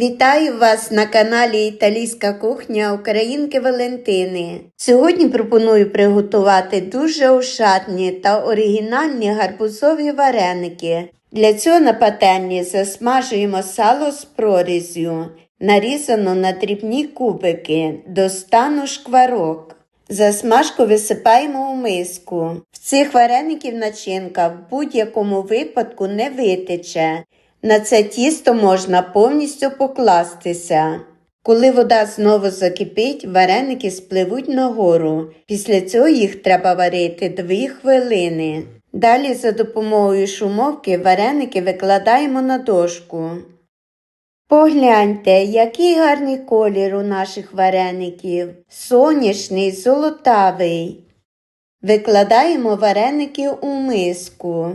Вітаю вас на каналі Італійська кухня Українки Валентини. Сьогодні пропоную приготувати дуже ошатні та оригінальні гарбузові вареники. Для цього на пательні засмажуємо сало з прорізю, нарізано на дрібні кубики до стану шкварок. Засмажку висипаємо у миску. В цих вареників начинка в будь-якому випадку не витече. На це тісто можна повністю покластися. Коли вода знову закипить, вареники спливуть нагору. Після цього їх треба варити 2 хвилини. Далі за допомогою шумовки вареники викладаємо на дошку. Погляньте, який гарний колір у наших вареників. Соняшний, золотавий. Викладаємо вареники у миску.